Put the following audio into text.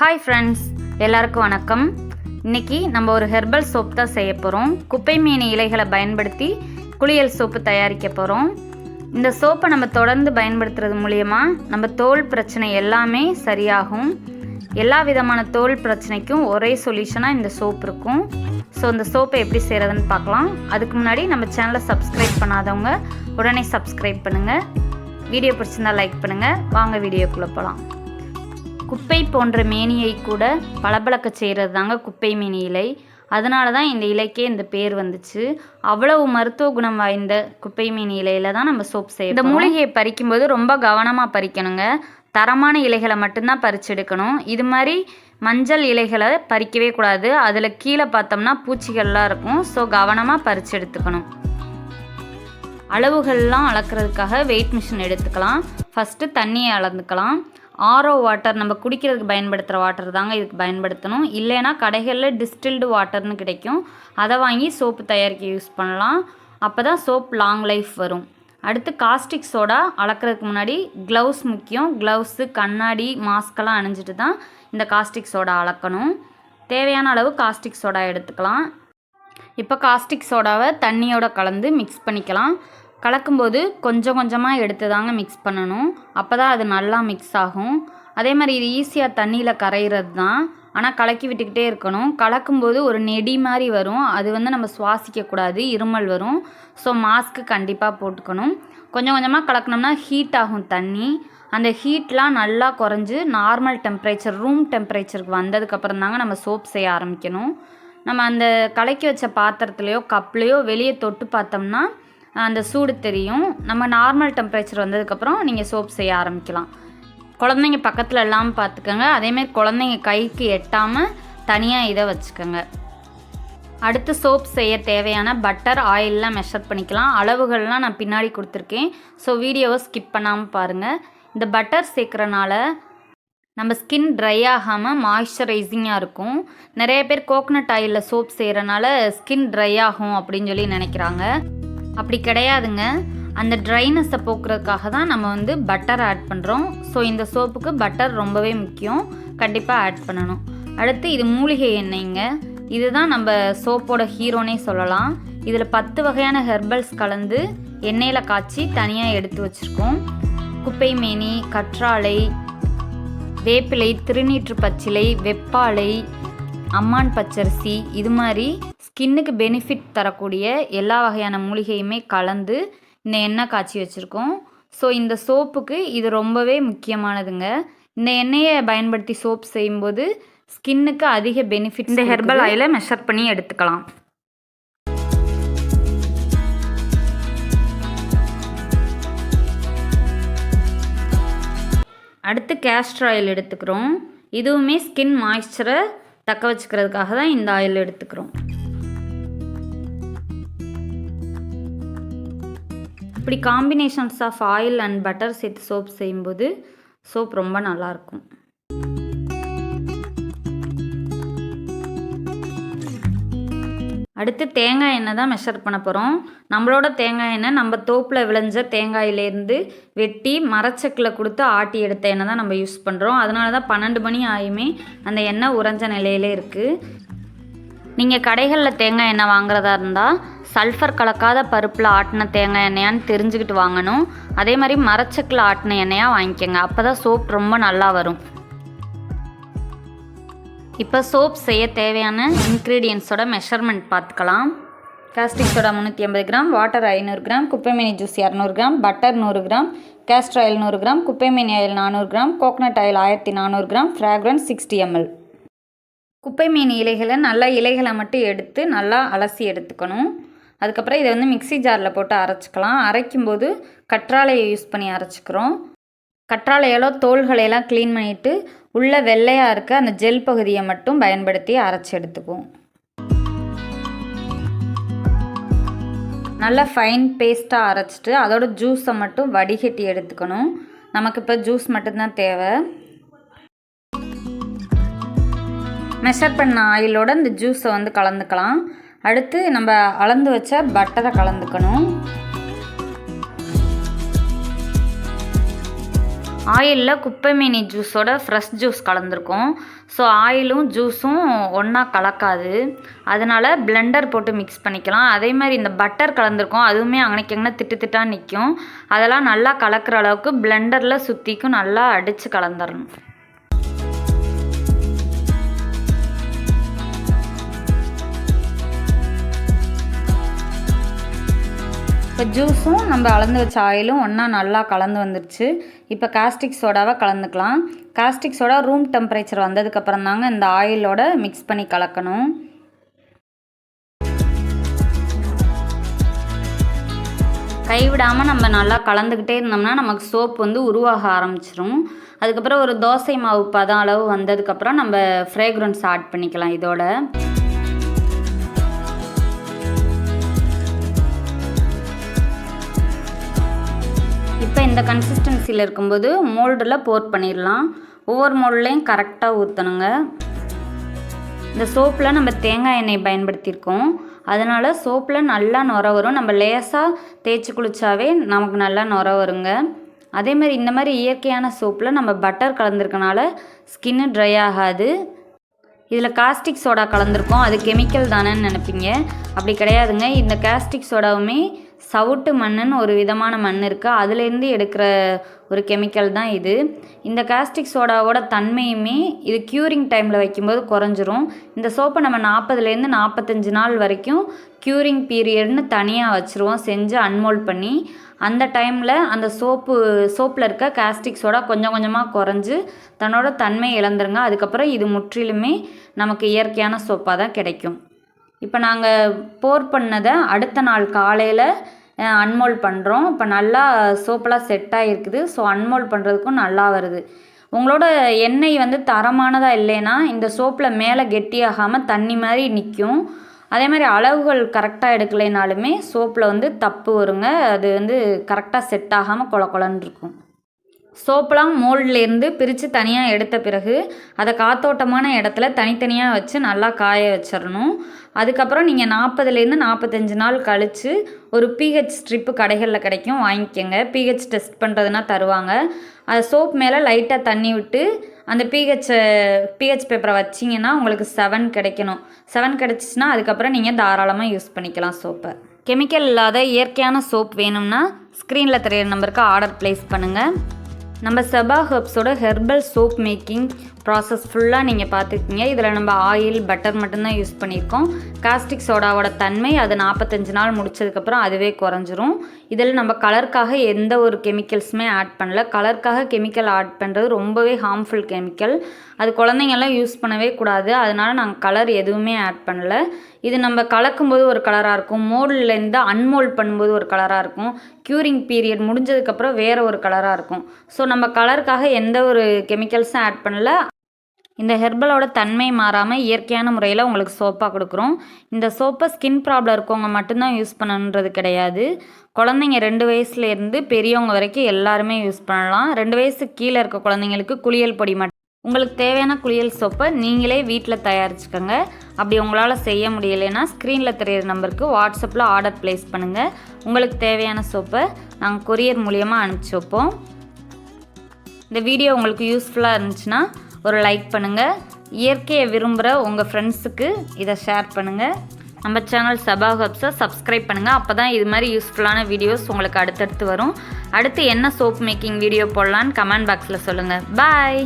Hi friends எல்லாருக்கும் வணக்கம். இன்றைக்கி நம்ம ஒரு ஹெர்பல் சோப் தான் செய்ய போகிறோம் குப்பை மீன் இலைகளை பயன்படுத்தி குளியல் சோப்பு தயாரிக்க போகிறோம் இந்த சோப்பை நம்ம தொடர்ந்து பயன்படுத்துறது மூலயமா நம்ம தோல் பிரச்சனை எல்லாமே சரியாகும். எல்லா விதமான தோல் பிரச்சனைக்கும் ஒரே சொல்யூஷனாக இந்த சோப் இருக்கும். ஸோ இந்த சோப்பை எப்படி செய்கிறதுன்னு பார்க்கலாம். அதுக்கு முன்னாடி நம்ம சேனலை சப்ஸ்கிரைப் பண்ணாதவங்க உடனே சப்ஸ்கிரைப் பண்ணுங்கள் வீடியோ பிடிச்சிருந்தா லைக் பண்ணுங்கள் வாங்க வீடியோக்குள்ளே போகலாம் குப்பை போன்ற மேனியை கூட பளபளக்க செய்கிறது தாங்க குப்பை மேனி இலை. அதனால தான் இந்த இலைக்கே இந்த பேர் வந்துச்சு. அவ்வளவு மருத்துவ குணம் வாய்ந்த குப்பை மேனி இலையில தான் நம்ம சோப் செய்ய இந்த மூலிகையை பறிக்கும்போது ரொம்ப கவனமாக பறிக்கணுங்க. தரமான இலைகளை மட்டும்தான் பறிச்செடுக்கணும் இது மாதிரி மஞ்சள் இலைகளை பறிக்கவே கூடாது. அதில் கீழே பார்த்தோம்னா பூச்சிகள்லாம் இருக்கும். ஸோ கவனமாக பறிச்சு எடுத்துக்கணும். அளவுகள்லாம் அளக்கிறதுக்காக வெயிட் மிஷின் எடுத்துக்கலாம். ஃபஸ்ட்டு தண்ணியை அளந்துக்கலாம். ஆரோ வாட்டர் நம்ம குடிக்கிறதுக்கு பயன்படுத்துகிற வாட்டர் தாங்க இதுக்கு பயன்படுத்தணும். இல்லைன்னா கடைகளில் டிஸ்டில்டு வாட்டர்னு கிடைக்கும். அதை வாங்கி சோப்பு தயாரிக்க யூஸ் பண்ணலாம். அப்போ தான் சோப் லாங் லைஃப் வரும். அடுத்து காஸ்டிக் சோடா அளக்கிறதுக்கு முன்னாடி க்ளவுஸ் முக்கியம். க்ளவுஸு கண்ணாடி மாஸ்கெல்லாம் அணிஞ்சிட்டு தான் இந்த காஸ்டிக் சோடா அளக்கணும். தேவையான அளவு காஸ்டிக் சோடா எடுத்துக்கலாம். இப்போ காஸ்டிக் சோடாவை தண்ணியோட கலந்து மிக்ஸ் பண்ணிக்கலாம். கலக்கும்போது கொஞ்சம் கொஞ்சமாக எடுத்து தாங்க மிக்ஸ் பண்ணணும். அப்போ தான் அது நல்லா மிக்ஸ் ஆகும். அதே மாதிரி இது ஈஸியாக தண்ணியில் கரையிறது தான். ஆனால் கலக்கி விட்டுக்கிட்டே இருக்கணும். கலக்கும்போது ஒரு நெடி மாதிரி வரும். அது வந்து நம்ம சுவாசிக்கக்கூடாது இருமல் வரும். ஸோ மாஸ்க்கு கண்டிப்பாக போட்டுக்கணும். கொஞ்சம் கொஞ்சமாக கலக்கணும்னா ஹீட் ஆகும் தண்ணி. அந்த ஹீட்லாம் நல்லா குறைஞ்சி நார்மல் டெம்ப்ரேச்சர் ரூம் டெம்ப்ரேச்சருக்கு வந்ததுக்கப்புறம் தாங்க நம்ம சோப் செய்ய ஆரம்பிக்கணும். நம்ம அந்த கலக்கி வச்ச பாத்திரத்துலையோ கப்லேயோ வெளியே தொட்டு பார்த்தோம்னா அந்த சூடு தெரியும். நம்ம நார்மல் டெம்பரேச்சர் வந்ததுக்கப்புறம் நீங்கள் சோப் செய்ய ஆரம்பிக்கலாம். குழந்தைங்க பக்கத்தில் இல்லாமல் பார்த்துக்கோங்க. அதேமாரி குழந்தைங்க கைக்கு எட்டாமல் தனியாக இதை வச்சுக்கோங்க. அடுத்து சோப் செய்ய தேவையான பட்டர் ஆயிலெலாம் மெஷர் பண்ணிக்கலாம். அளவுகள்லாம் நான் பின்னாடி கொடுத்துருக்கேன். ஸோ வீடியோவை ஸ்கிப் பண்ணாமல் பாருங்கள் இந்த பட்டர் சேர்க்குறனால நம்ம ஸ்கின் ட்ரை ஆகாமல் மாய்ஸ்சரைசிங்காக இருக்கும். நிறைய பேர் கோகனட் ஆயிலில் சோப் செய்கிறனால ஸ்கின் ட்ரை ஆகும் அப்படின்னு சொல்லி நினைக்கிறாங்க. அப்படி கிடையாதுங்க. அந்த ட்ரைனஸை போக்குறதுக்காக தான் நம்ம வந்து பட்டர் ஆட் பண்ணுறோம் ஸோ இந்த சோப்புக்கு பட்டர் ரொம்பவே முக்கியம். கண்டிப்பாக ஆட் பண்ணணும். அடுத்து இது மூலிகை எண்ணெய்ங்க. இதுதான் நம்ம சோப்போட ஹீரோனே சொல்லலாம். இதில் பத்து வகையான ஹெர்பல்ஸ் கலந்து எண்ணெயில் காய்ச்சி தனியாக எடுத்து வச்சுருக்கோம். குப்பை மேனி கற்றாழை வேப்பிலை திருநீற்று பச்சிலை வெப்பாலை அம்மான் பச்சரிசி இது மாதிரி ஸ்கின்னுக்கு பெனிஃபிட் தரக்கூடிய எல்லா வகையான மூலிகையுமே கலந்து இந்த எண்ணெய் காய்ச்சி வச்சுருக்கோம். ஸோ இந்த சோப்புக்கு இது ரொம்பவே முக்கியமானதுங்க. இந்த எண்ணெயை பயன்படுத்தி சோப் செய்யும்போது ஸ்கின்னுக்கு அதிக பெனிஃபிட் இந்த ஹெர்பல் ஆயிலை மெஷர் பண்ணி எடுத்துக்கலாம். அடுத்து கேஸ்டர் ஆயில் எடுத்துக்கிறோம். இதுவுமே ஸ்கின் மாய்ஸ்சரை தக்க வச்சுக்கிறதுக்காக தான் இந்த ஆயில் எடுத்துக்கிறோம். இப்படி combinations of oil and butter சேர்த்து சோப் செய்யும்போது சோப் ரொம்ப நல்லாயிருக்கும். அடுத்து தேங்காய் எண்ணெய் தான் மெஷர் பண்ண போகிறோம் நம்மளோட தேங்காய் எண்ணெய் நம்ம தோப்பில் விளைஞ்ச தேங்காயிலேருந்து வெட்டி மரச்சக்கில் கொடுத்து ஆட்டி எடுத்த எண்ணெய் தான் நம்ம யூஸ் பண்ணுறோம் அதனால தான் பன்னெண்டு மணி ஆயுமே அந்த எண்ணெய் உறைஞ்ச நிலையிலே இருக்குது நீங்கள் கடைகளில் தேங்காய் எண்ணெய் வாங்குறதா இருந்தால் சல்ஃபர் கலக்காத பருப்பில் ஆட்டின தேங்காய் எண்ணெயான்னு தெரிஞ்சுக்கிட்டு வாங்கணும். அதே மாதிரி மரச்சக்கில் ஆட்டின எண்ணெயாக வாங்கிக்கோங்க. அப்போ தான் சோப் ரொம்ப நல்லா வரும். இப்போ சோப் செய்ய தேவையான இன்க்ரீடியன்ஸோட மெஷர்மெண்ட் பார்த்துக்கலாம். காஸ்டிக் சோடா முந்நூற்றி ஐம்பது கிராம் வாட்டர் ஐநூறு கிராம் குப்பைமேனி ஜூஸ் இரநூறு கிராம் பட்டர் நூறு கிராம் கேஸ்டர் ஆயில் நூறு கிராம் குப்பைமேனி ஆயில் நானூறு கிராம் கோகனட் ஆயில் ஆயிரத்தி நானூறு கிராம் ஃப்ராக்ரன்ஸ் சிக்ஸ்டி எம்எல் குப்பைமேனி இலைகளை நல்லா இலைகளை மட்டும் எடுத்து நல்லா அலசி எடுத்துக்கணும். அதுக்கப்புறம் இதை வந்து மிக்சி ஜாரில் போட்டு அரைச்சிக்கலாம். அரைக்கும்போது கற்றாழையை யூஸ் பண்ணி அரைச்சிக்கிறோம். கற்றாழையெல்லாம் தோள்களையெல்லாம் க்ளீன் பண்ணிவிட்டு உள்ளே வெள்ளையாக இருக்க அந்த ஜெல் பகுதியை மட்டும் பயன்படுத்தி அரைச்சி எடுத்துக்குவோம். நல்லா ஃபைன் பேஸ்ட்டாக அரைச்சிட்டு அதோட ஜூஸை மட்டும் வடிகட்டி எடுத்துக்கணும். நமக்கு இப்போ ஜூஸ் மட்டும்தான் தேவை. மெஷர் பண்ண ஆயிலோட இந்த ஜூஸை வந்து கலந்துக்கலாம். அடுத்து நம்ம அளந்து வச்ச பட்டரை கலந்துக்கணும். ஆயிலில் குப்பைமேனி ஜூஸோட ஃப்ரெஷ் ஜூஸ் கலந்துருக்கோம். ஸோ ஆயிலும் ஜூஸும் ஒன்றா கலக்காது. அதனால் பிளெண்டர் போட்டு மிக்ஸ் பண்ணிக்கலாம். அதே மாதிரி இந்த பட்டர் கலந்துருக்கும். அதுவுமே அங்கனைக்கு திட்டு திட்டாக நிற்கும் அதெல்லாம் நல்லா கலக்கிற அளவுக்கு பிளெண்டரில் சுற்றிக்கும் நல்லா அடித்து கலந்துடணும் இப்போ ஜூஸும் நம்ம அளந்து வச்ச ஆயிலும் ஒன்றா நல்லா கலந்து வந்துருச்சு. இப்போ காஸ்டிக் சோடாவை கலந்துக்கலாம். காஸ்டிக் சோடா ரூம் டெம்பரேச்சர் வந்ததுக்கப்புறம் தாங்க இந்த ஆயிலோட மிக்ஸ் பண்ணி கலக்கணும். கைவிடாமல் நம்ம நல்லா கலந்துக்கிட்டே இருந்தோம்னா நமக்கு சோப் வந்து உருவாக ஆரம்பிச்சிரும். அதுக்கப்புறம் ஒரு தோசை மாவு பதம் அளவு வந்ததுக்கப்புறம் நம்ம ஃப்ரேக்ரன்ஸ் ஆட் பண்ணிக்கலாம் இதோட. இப்போ இந்த கன்சிஸ்டன்சியில் இருக்கும்போது மோல்டில் போர் பண்ணிடலாம். ஒவ்வொரு மோல்ட்லேயும் கரெக்டாக ஊற்றணுங்க இந்த சோப்பில் நம்ம தேங்காய் எண்ணெய் பயன்படுத்தியிருக்கோம். அதனால் சோப்பில் நல்லா நுர வரும். நம்ம லேசாக தேய்ச்சி குளித்தாவே நமக்கு நல்லா நுர வருங்க. அதே மாதிரி இந்த மாதிரி இயற்கையான சோப்பில் நம்ம பட்டர் கலந்துருக்கனால ஸ்கின்னு ட்ரை ஆகாது. இதில் காஸ்டிக் சோடா கலந்துருக்கோம். அது கெமிக்கல் தானேன்னு நினைப்பீங்க. அப்படி கிடையாதுங்க. இந்த காஸ்டிக் சோடாவுமே சவுட்டு மண்ணுன்னு ஒரு விதமான மண் இருக்குது அதுலேருந்து எடுக்கிற ஒரு கெமிக்கல் தான் இது. இந்த காஸ்டிக் சோடாவோட தன்மையுமே இது க்யூரிங் டைமில் வைக்கும்போது குறைஞ்சிரும். இந்த சோப்பை நம்ம நாற்பதுலேருந்து நாற்பத்தஞ்சு நாள் வரைக்கும் க்யூரிங் பீரியட்னு தனியாக வச்சுருவோம். செஞ்சு அன்மோல்ட் பண்ணி அந்த டைமில் அந்த சோப்பு சோப்பில் இருக்க காஸ்டிக் சோடா கொஞ்சம் கொஞ்சமாக குறைஞ்சி தன்னோட தன்மை இழந்துருங்க. அதுக்கப்புறம் இது முற்றிலுமே நமக்கு இயற்கையான சோப்பாக தான் கிடைக்கும். இப்போ நாங்கள் போர் பண்ணதை அடுத்த நாள் காலையில் அன்மோல் பண்ணுறோம் இப்போ நல்லா சோப்பெல்லாம் செட் ஆகிருக்குது ஸோ அன்மோல் பண்ணுறதுக்கும் நல்லா வருது. உங்களோட எண்ணெய் வந்து தரமானதாக இல்லைன்னா இந்த சோப்பில் மேலே கெட்டியாகாமல் தண்ணி மாதிரி நிற்கும் அதே மாதிரி அளவுகள் கரெக்டாக எடுக்கலைனாலுமே சோப்பில் வந்து தப்பு வருங்க. அது வந்து கரெக்டாக செட் ஆகாமல் கொல கொலன்னு இருக்கும். சோப்பெலாம் மோல்ட்லேருந்து பிரித்து தனியாக எடுத்த பிறகு அதை காத்தோட்டமான இடத்துல தனித்தனியாக வச்சு நல்லா காய வச்சிடணும். அதுக்கப்புறம் நீங்கள் நாற்பதுலேருந்து நாற்பத்தஞ்சு நாள் கழித்து ஒரு பிஹெச் ஸ்ட்ரிப்பு கடைகளில் கிடைக்கும் வாங்கிக்கோங்க. பிஹெச் டெஸ்ட் பண்ணுறதுனா தருவாங்க. அது சோப் மேலே லைட்டாக தண்ணி விட்டு அந்த பிஹெச் பிஹெச் பேப்பரை வச்சிங்கன்னா உங்களுக்கு செவன் கிடைக்கணும். செவன் கிடச்சிச்சின்னா அதுக்கப்புறம் நீங்கள் தாராளமாக யூஸ் பண்ணிக்கலாம் சோப்பை கெமிக்கல் இல்லாத இயற்கையான சோப் வேணும்னா ஸ்க்ரீனில் தெரியிற நம்பருக்கு ஆர்டர் ப்ளேஸ் பண்ணுங்கள் நம்ம செபா ஹெர்ப்ஸோட ஹெர்பல் சோப் மேக்கிங் ப்ராசஸ் ஃபுல்லாக நீங்கள் பார்த்துக்கிங்க இதில் நம்ம ஆயில் பட்டர் மட்டும்தான் யூஸ் பண்ணியிருக்கோம் காஸ்டிக் சோடாவோட தன்மை அது நாற்பத்தஞ்சு நாள் முடிச்சதுக்கப்புறம் அதுவே குறைஞ்சிரும். இதில் நம்ம கலருக்காக எந்த ஒரு கெமிக்கல்ஸுமே ஆட் பண்ணல. கலருக்காக கெமிக்கல் ஆட் பண்ணுறது ரொம்பவே ஹார்ம்ஃபுல் கெமிக்கல் அது குழந்தைங்கெல்லாம் யூஸ் பண்ணவே கூடாது. அதனால் நாங்கள் கலர் எதுவுமே ஆட் பண்ணல. இது நம்ம கலக்கும்போது ஒரு கலராக இருக்கும். மோல்ட்லேருந்து அன்மோல்ட் பண்ணும்போது ஒரு கலராக இருக்கும். க்யூரிங் பீரியட் முடிஞ்சதுக்கப்புறம் வேறு ஒரு கலராக இருக்கும். ஸோ நம்ம கலருக்காக எந்த ஒரு கெமிக்கல்ஸும் ஆட் பண்ணல. இந்த ஹெர்பலோட தன்மை மாறாமல் இயற்கையான முறையில் உங்களுக்கு சோப்பாக கொடுக்குறோம். இந்த சோப்பை ஸ்கின் ப்ராப்ளம் இருக்கவங்க மட்டும்தான் யூஸ் பண்ணணுன்றது கிடையாது. குழந்தைங்க ரெண்டு வயசுலேருந்து பெரியவங்க வரைக்கும் எல்லாருமே யூஸ் பண்ணலாம். ரெண்டு வயசு கீழே இருக்க குழந்தைங்களுக்கு குளியல் பொடி மட்டும். உங்களுக்கு தேவையான குளியல் சோப்பை நீங்களே வீட்டில் தயாரிச்சுக்கோங்க. அப்படி உங்களால் செய்ய முடியலைன்னா ஸ்க்ரீனில் தெரியிற நம்பருக்கு வாட்ஸ்அப்பில் ஆர்டர் ப்ளேஸ் பண்ணுங்கள் உங்களுக்கு தேவையான சோப்பை நாங்கள் கொரியர் மூலியமாக அனுப்பிச்சி வைப்போம். இந்த வீடியோ உங்களுக்கு யூஸ்ஃபுல்லாக இருந்துச்சுன்னா ஒரு லைக் பண்ணுங்கள் இயற்கையை விரும்புகிற உங்கள் ஃப்ரெண்ட்ஸுக்கு இதை ஷேர் பண்ணுங்கள் நம்ம சேனல் சபா ஹப்ஸை சப்ஸ்கிரைப் பண்ணுங்கள் அப்போ தான் இது மாதிரி யூஸ்ஃபுல்லான வீடியோஸ் உங்களுக்கு அடுத்தடுத்து வரும். அடுத்து என்ன சோப் மேக்கிங் வீடியோ போடலான்னு கமெண்ட் பாக்ஸில் சொல்லுங்கள் பாய்